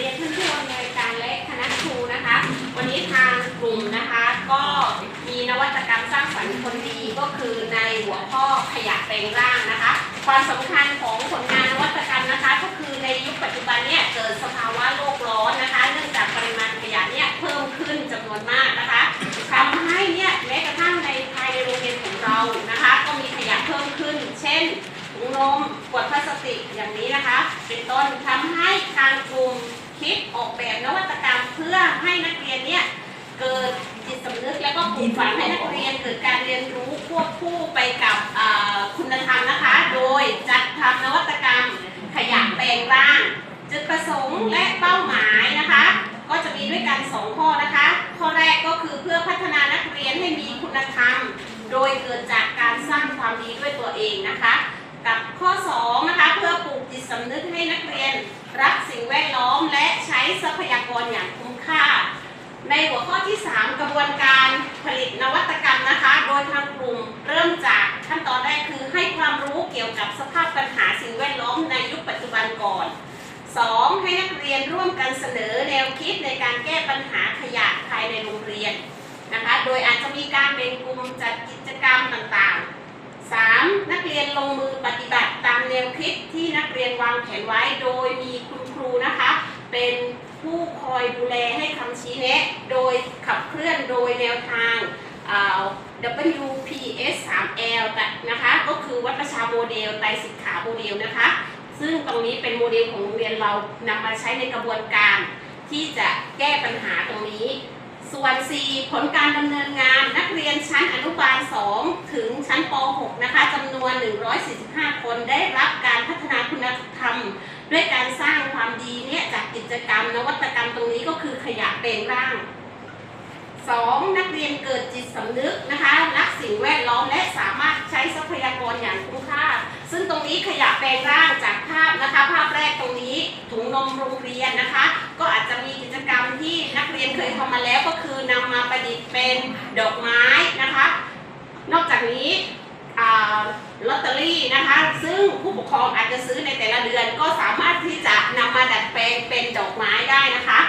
รียนท่านผู้อำนวยการและคณะครูนะคะ วันนี้ทางกลุ่มนะคะก็มีนวัตกรรมสร้างสรรค์คนดีก็คือในหัวข้อขยะแปลงร่างนะคะ ความสำคัญของผลงานนวัตกรรมนะคะ ก็คือในยุคปัจจุบันเนี่ยเกิดสภาวะโลกร้อนนะคะ เนื่องจากปริมาณขยะเนี่ยเพิ่มขึ้นจำนวนมากนะคะทำให้เนี่ยแม้กระทั่งในภายในโรงเรียนของเรานะคะ ก็มีขยะเพิ่มขึ้น เช่นถุงนมขวดพลาสติกอย่างนี้นะคะ เป็นต้นทำให้ทางกลุ่ม คิดออกแบบนวัตกรรมเพื่อให้นักเรียนเนี่ยเกิดจิตสำนึกแล้วก็ปลูกฝังให้นักเรียนเกิดการเรียนรู้ควบคู่ไปกับคุณธรรมนะคะ โดยจัดทำนวัตกรรมขยะแปลงร่าง จุดประสงค์และเป้าหมายนะคะ ก็จะมีด้วยกัน 2 ข้อนะคะ ข้อแรกก็คือเพื่อพัฒนานักเรียนให้มีคุณธรรม โดยเกิดจากการสร้างความดีด้วยตัวเองนะคะ กับข้อ2นะคะเพื่อปลูกจิตสำนึกให้นักสิ่งแวดล้อม และใช้ทรัพยากรอย่างคุ้มค่า ในหัวข้อที่ 3 กระบวนการผลิตนวัตกรรมนะคะ โดยทางกลุ่มเริ่มจากขั้นตอนแรกคือให้ความรู้เกี่ยวกับสภาพปัญหาสิ่งแวดล้อมในยุคปัจจุบันก่อน 2. ให้นักเรียนร่วมกันเสนอแนวคิดในการแก้ปัญหาขยะภายในโรงเรียนนะคะ โดยอาจจะมีการแบ่งกลุ่มจัดกิจกรรมต่างๆ 3. นักเรียนลงมือปฏิบัติตามแนวคิดที่นักเรียนวางแผนไว้ โดยมีคุณครูนะคะ เป็น ผู้คอยดูแลให้คำชี้แนะ โดยขับเคลื่อนโดยแนวทาง WPS 3L นะคะก็คือวัดประชาโมเดลไตรสิกขาโมเดลนะคะ ซึ่งตรงนี้เป็นโมเดลของโรงเรียนเรานำมาใช้ในกระบวนการ ที่จะแก้ปัญหาตรงนี้ ส่วน 4 ผลการดำเนินงานนักเรียนชั้นอนุบาล 2 ถึงชั้นป .6 นะคะจำนวน 145 คนได้รับการพัฒนาคุณธรรม ด้วยการสร้าง นวัตกรรมตรงนี้ก็คือขยะเป็นร่าง 2. นักเรียนเกิดจิตสำนึกนะคะรักสิ่งแวดล้อมและสามารถใช้ทรัพยากรอย่างคุ้มค่า ซึ่งตรงนี้ขยะแปลงร่างจากภาพนะคะ ภาพแรกตรงนี้ถุงนมโรงเรียนนะคะ ก็อาจจะมีกิจกรรมที่นักเรียนเคยทำมาแล้วก็คือนำมาประดิษฐ์เป็นดอกไม้นะคะ นอกจากนี้ ลอตเตอรี่นะคะ ซึ่งผู้ปกครองอาจจะซื้อในแต่ละเดือน ก็สามารถที่จะนำมาดัดแปลงเป็นดอกไม้ได้นะคะ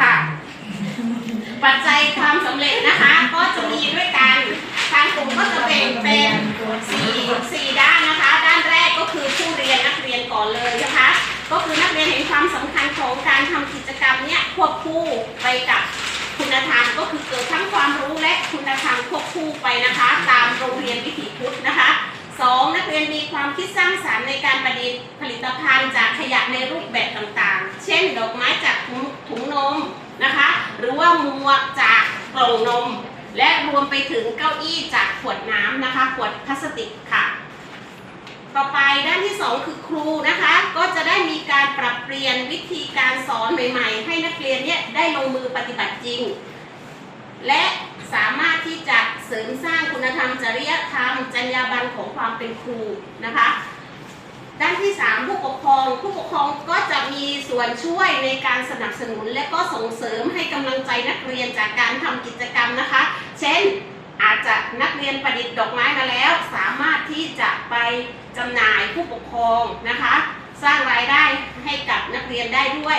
ค่ะปัจจัยความสำเร็จนะคะ ก็จะมีด้วยกันทางกลุ่มก็จะแบ่งเป็นสี่สี่ด้านนะคะ ด้านแรกก็คือผู้เรียนนักเรียนก่อนเลยนะคะ ก็คือนักเรียนเห็นความสำคัญของการทำกิจกรรมเนี้ยควบคู่ไปกับ นะคะ ตามโรงเรียนวิถีพุทธนะคะสองนักเรียนมีความคิดสร้างสรรค์ในการประดิษฐ์ผลิตภัณฑ์จากขยะในรูปแบบต่างๆ เช่น ดอกไม้จากถุงถุงนมนะคะ หรือว่าหมวกจากกล่องนม และรวมไปถึงเก้าอี้จากขวดน้ำนะคะ ขวดพลาสติกค่ะ ต่อไปด้านที่ 2 คือครูนะคะ ก็จะได้มีการปรับเปลี่ยนวิธีการสอนใหม่ ๆ ให้นักเรียนเนี่ยได้ลงมือปฏิบัติจริง และสามารถ ริมสร้างคุณธรรมจริยธรรมจรรยาบรรณของความเป็นครูนะคะ ด้านที่ 3 ผู้ปกครองผู้ปกครองก็จะมีส่วนช่วยในการสนับสนุน และก็ส่งเสริมให้กำลังใจนักเรียนจากการทำกิจกรรมนะคะ เช่นอาจจะนักเรียนประดิษฐ์ดอกไม้มาแล้ว สามารถที่จะไปจำหน่ายผู้ปกครองนะคะ สร้างรายได้ให้กับนักเรียนได้ด้วย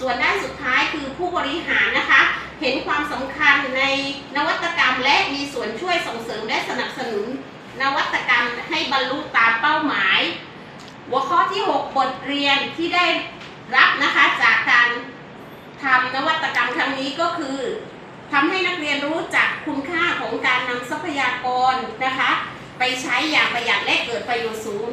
ส่วนด้านสุดท้ายคือผู้บริหารนะคะ เห็นความสำคัญในนวัตกรรมและมีส่วนช่วยส่งเสริมและสนับสนุน นวัตกรรมให้บรรลุตามเป้าหมาย หัวข้อที่ 6 บทเรียนที่ได้รับนะคะจากการทำนวัตกรรมครั้งนี้ก็คือทำให้นักเรียนรู้จักคุณค่าของการนำทรัพยากรนะคะ ไปใช้อย่างประหยัดและเกิดประโยชน์สูง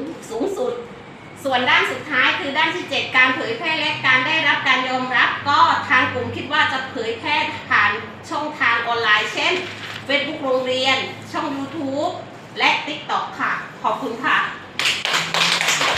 ส่วนด้านสุดท้ายคือด้านที่ 7 การเผยแพร่และการได้รับการยอมรับ ก็ทางกลุ่มคิดว่าจะเผยแพร่ผ่านช่องทางออนไลน์ เช่น Facebook โรงเรียน ช่อง YouTube และ TikTok ค่ะ ขอบคุณค่ะ